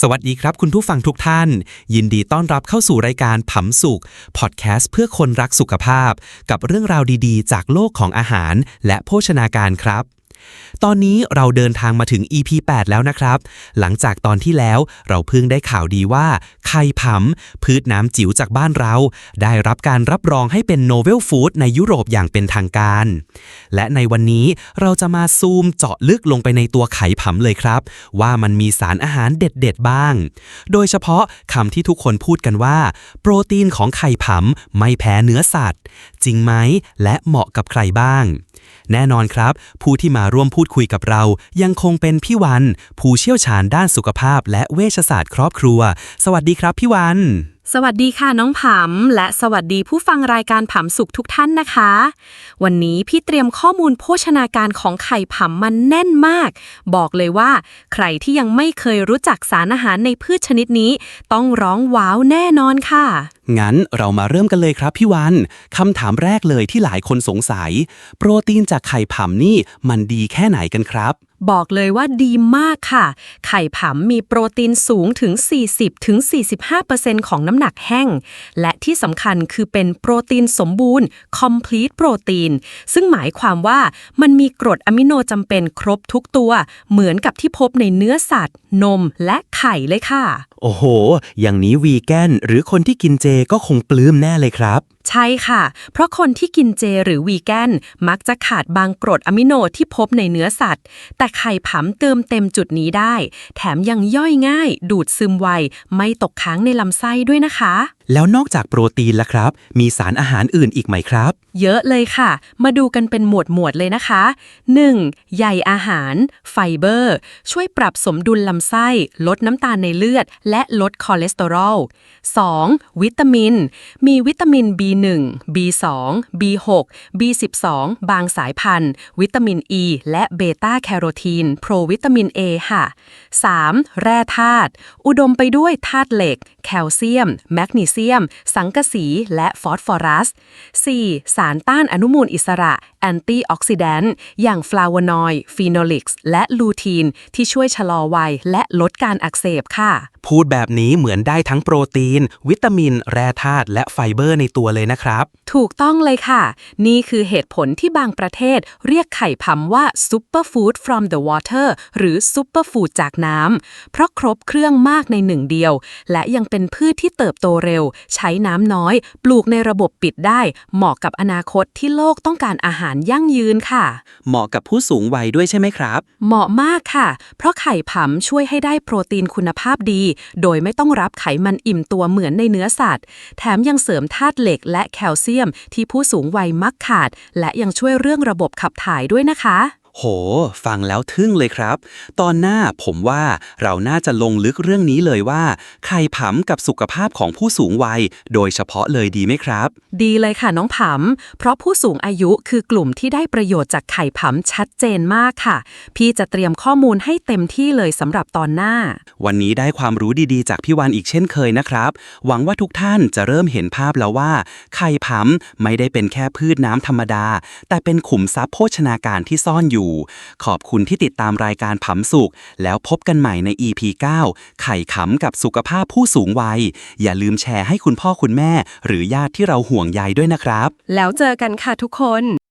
สวัสดีครับคุณผู้ฟังทุกท่าน ยินดีต้อนรับเข้าสู่รายการผำสุขพอดแคสต์เพื่อคนรักสุขภาพ กับเรื่องราวดีๆ จากโลกของอาหาร และโภชนาการครับ ตอนนี้เราเดินทางมาถึง EP 8 แล้วนะครับ หลังจากตอนที่แล้วเราเพิ่งได้ข่าวดีว่า ไข่ผำพืชน้ำจิ๋วจากบ้านเรา ได้รับการรับรองให้เป็น Novel Food ในยุโรปอย่างเป็นทางการ และในวันนี้เราจะมาซูมเจาะลึกลงไปในตัวไข่ผำเลยครับ ว่ามันมีสารอาหารเด็ดๆบ้าง โดยเฉพาะคำที่ทุกคนพูดกันว่า โปรตีนของไข่ผำไม่แพ้เนื้อสัตว์ จริงไหมและเหมาะกับใครบ้าง แน่นอนครับ ผู้ที่มาร่วมพูดคุยกับเรา ยังคงเป็นพี่วัน ผู้เชี่ยวชาญด้านสุขภาพ และเวชศาสตร์ครอบครัว สวัสดีครับพี่วัน สวัสดีค่ะน้องผำและสวัสดีผู้ฟังรายการผำสุขทุกท่านนะคะ วันนี้พี่เตรียมข้อมูลโภชนาการของไข่ผำมันแน่นมาก บอกเลยว่า ใครที่ยังไม่เคยรู้จักสารอาหารในพืชชนิดนี้ ต้องร้องว้าวแน่นอนค่ะงั้นเรามาเริ่มกันเลยครับพี่วันคำถามแรกเลยที่หลายคนสงสัย โปรตีนจากไข่ผำนี่มันดีแค่ไหนกันครับ บอกเลยว่าดีมากค่ะ ไข่ผำมีโปรตีนสูงถึง 40-45%ของน้ำหนักแห้ง และที่สำคัญคือเป็นโปรตีนสมบูรณ์ complete โปรตีน ซึ่งหมายความว่ามันมีกรดอะมิโนจำเป็นครบทุกตัว เหมือนกับที่พบในเนื้อสัตว์ นมและไข่เลยค่ะ โอ้โห อย่างนี้วีแกนหรือคนที่กินเจก็คงปลื้มแน่เลยครับ ใช่ค่ะ เพราะคนที่กินเจหรือวีแกนมักจะขาดบางกรดอะมิโนที่พบในเนื้อสัตว์ แต่ไข่ผำเติมเต็มจุดนี้ได้ แถมยังย่อยง่าย ดูดซึมไว ไม่ตกค้างในลำไส้ด้วยนะคะ แล้วนอกจากโปรตีนล่ะครับ มีสารอาหารอื่นอีกไหมครับ เยอะเลยค่ะ มาดูกันเป็นหมวดหมวดเลยนะคะ 1. ใยอาหาร ไฟเบอร์ ช่วยปรับสมดุลลำไส้ ลดน้ำตาลในเลือด และลดคอเลสเตอรอล 2. วิตามิน มีวิตามิน B1 B2 B6 B12 บางสายพันธุ์ วิตามิน E และเบต้าแคโรทีน โปรวิตามิน A ค่ะ 3. แร่ธาตุ อุดมไปด้วยธาตุเหล็ก แคลเซียม แมกนีเซียมสังกะสี และฟอสฟอรัส 4. สารต้านอนุมูลอิสระ แอนตี้ออกซิแดนต์อย่างฟลาวโนอยด์ฟีโนลิกส์และลูทีน ที่ช่วยชะลอวัยและลดการอักเสบค่ะ พูดแบบนี้เหมือนได้ทั้งโปรตีน วิตามิน แร่ธาตุและไฟเบอร์ในตัวเลยนะครับ ถูกต้องเลยค่ะ นี่คือเหตุผลที่บางประเทศเรียกไข่พำว่า superfood from the water หรือ superfood จากน้ำ เพราะครบเครื่องมากในหนึ่งเดียว และยังเป็นพืชที่เติบโตเร็ว ใช้น้ำน้อย ปลูกในระบบปิดได้ เหมาะกับอนาคตที่โลกต้องการอาหารยั่งยืนค่ะ เหมาะกับผู้สูงวัยด้วยใช่ไหมครับ เหมาะมากค่ะ เพราะไข่ผำช่วยให้ได้โปรตีนคุณภาพดี โดยไม่ต้องรับไขมันอิ่มตัวเหมือนในเนื้อสัตว์ แถมยังเสริมธาตุเหล็กและแคลเซียม ที่ผู้สูงวัยมักขาด และยังช่วยเรื่องระบบขับถ่ายด้วยนะคะ โห ฟังแล้วทึ่งเลยครับ ตอนหน้าผมว่าเราน่าจะลงลึกเรื่องนี้เลยว่าไข่ผำกับสุขภาพของผู้สูงวัย โดยเฉพาะเลยดีไหมครับ ดีเลยค่ะน้องผำเพราะผู้สูงอายุคือกลุ่มที่ได้ประโยชน์จากไข่ผำชัดเจนมากค่ะ พี่จะเตรียมข้อมูลให้เต็มที่เลยสำหรับตอนหน้า วันนี้ได้ความรู้ดีๆ จากพี่วันอีกเช่นเคยนะครับ หวังว่าทุกท่านจะเริ่มเห็นภาพแล้วว่าไข่ผำไม่ได้เป็นแค่พืชน้ำธรรมดา แต่เป็นขุมทรัพย์โภชนาการที่ซ่อนอยู่ ขอบคุณที่ติดตามรายการผำสุข แล้วพบกันใหม่ใน EP 9 ไข่ขำกับสุขภาพผู้สูงวัย อย่าลืมแชร์ให้คุณพ่อคุณแม่ หรือญาติที่เราห่วงใยด้วยนะครับ แล้วเจอกันค่ะทุกคน